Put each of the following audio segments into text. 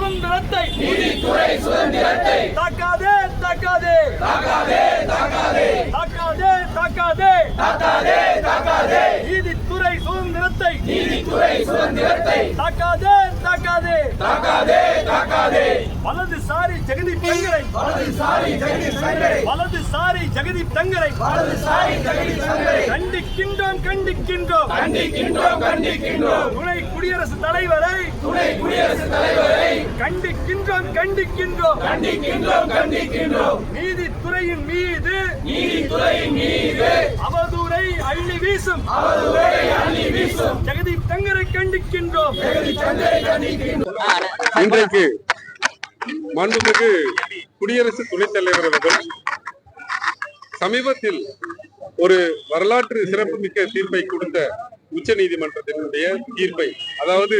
சுதந்திரத்தை. நீதித்துறை சுதந்திரத்தை. தாக்காதே தாக்காதே. தாக்காதே தாக்காதே. தாக்காதே தாக்காதே. தாக்காதே தாக்காதே நீதித்துறை சுதந்திரத்தை நீதித்துறை சுதந்திரத்தை தாக்காதே தாக்காதே. தாக்காதே தாக்காதே. வலதுசாரி ஜெகதீப் தங்கரை வலதுசாரி ஜெகதீப் சங்கரை வலதுசாரி ஜெகதீப் தங்கரை வலதுசாரி ஜெகதீப் சங்கரை கண்டிக்கின்றோம் கண்டிக்கின்றோம். கண்டிக்கின்றோம் கண்டிக்கின்றோம். துணை குடியரசுத் தலைவரை. துணை குடியரசுத் தலைவரை. கண்டிக்கின்றோம் கண்டிக்கின்றோம். கண்டிக்கின்றோம் கண்டிக்கின்றோம். நீதித்துறையின் மீது நீதித்துறையின் மீது வீசும். ஜெகதீப் தங்கரை கண்டிக்கின்றோம். கண்டிக்கின்றோம் இன்றைக்கு மாண்புமிகு குடியரசு துணைத் தலைவர் அவர்கள் சமீபத்தில் ஒரு வரலாற்று சிறப்புமிக்க தீர்ப்பை கொடுத்த உச்ச நீதிமன்றத்தினுடைய தீர்ப்பை அதாவது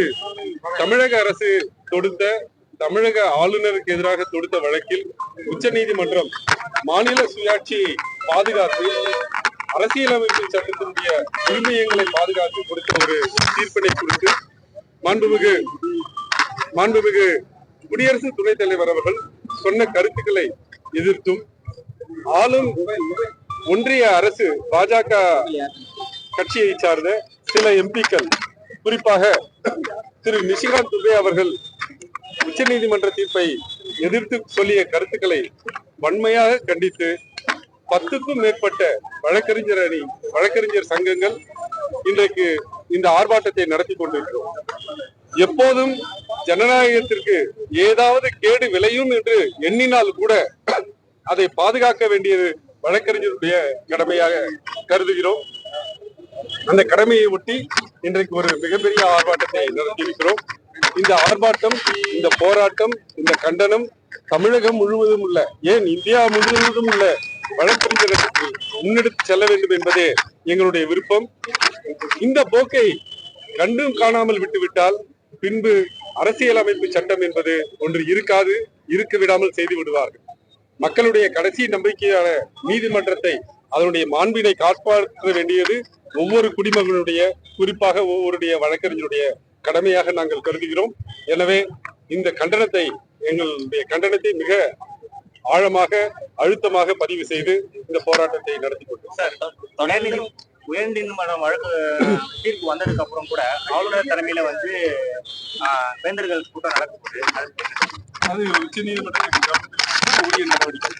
தமிழக அரசு தொடுத்த தமிழக ஆளுநருக்கு எதிராக தொடுத்த வழக்கில் உச்ச நீதிமன்றம் மாநில சுயாட்சியை பாதுகாத்து அரசியலமைப்பு சட்டத்தினுடைய உரிமையங்களை பாதுகாத்து கொடுத்த ஒரு தீர்ப்பினை குறித்து மாண்புமிகு மாண்புமிகு குடியரசு துணைத் தலைவர் அவர்கள் சொன்ன கருத்துக்களை எதிர்த்தும் ஆளும் ஒன்றிய அரசு பாஜக கட்சியை சார்ந்த சில எம்பிக்கள் குறிப்பாக திரு நிஷிகாந்த் துபே அவர்கள் உச்சநீதிமன்ற தீர்ப்பை எதிர்த்து சொல்லிய கருத்துக்களை வன்மையாக கண்டித்து பத்துக்கும் மேற்பட்ட வழக்கறிஞர் அணி வழக்கறிஞர் சங்கங்கள் இன்றைக்கு இந்த ஆர்ப்பாட்டத்தை நடத்தி கொண்டிருக்கிறோம். எப்போதும் ஜனநாயகத்திற்கு ஏதாவது கேடு விளையும் என்று எண்ணினால் கூட அதை பாதுகாக்க வேண்டியது வழக்கறிஞருடைய கடமையாக கருதுகிறோம். அந்த கடமையை ஒட்டி இன்றைக்கு ஒரு மிகப்பெரிய ஆர்ப்பாட்டத்தை நடத்தியிருக்கிறோம். இந்த ஆர்ப்பாட்டம் இந்த போராட்டம் இந்த கண்டனம் தமிழகம் முழுவதும் உள்ள ஏன் இந்தியா முழுவதும் உள்ள வழக்கறிஞர்களுக்கு முன்னெடுத்து செல்ல வேண்டும் என்பதே எங்களுடைய விருப்பம். இந்த போக்கை கண்டும் காணாமல் விட்டுவிட்டால் பின்பு அரசியலமைப்பு சட்டம் என்பது ஒன்று இருக்காது இருக்க விடாமல் செய்து விடுவார்கள். மக்களுடைய கடைசி நம்பிக்கையான நீதிமன்றத்தை அதனுடைய மாண்பினை காப்பாற்ற வேண்டியது ஒவ்வொரு குடிமகனுடைய குறிப்பாக ஒவ்வொருடைய வழக்கறிஞருடைய கடமையாக நாங்கள் கருதுகிறோம். எனவே இந்த கண்டனத்தை எங்களுடைய கண்டனத்தை மிக ஆழமாக அழுத்தமாக பதிவு செய்து இந்த போராட்டத்தை நடத்தி கொண்டோம். உயர்நீதிமன்றம் வழக்கு தீர்ப்பு வந்ததுக்கு அப்புறம் கூட ஆளுநர் தலைமையில வந்து ஆஹ், வேந்தர்கள் கூட்டம் நடக்குது அது உச்ச நீதிமன்றத்தின் நடவடிக்கை.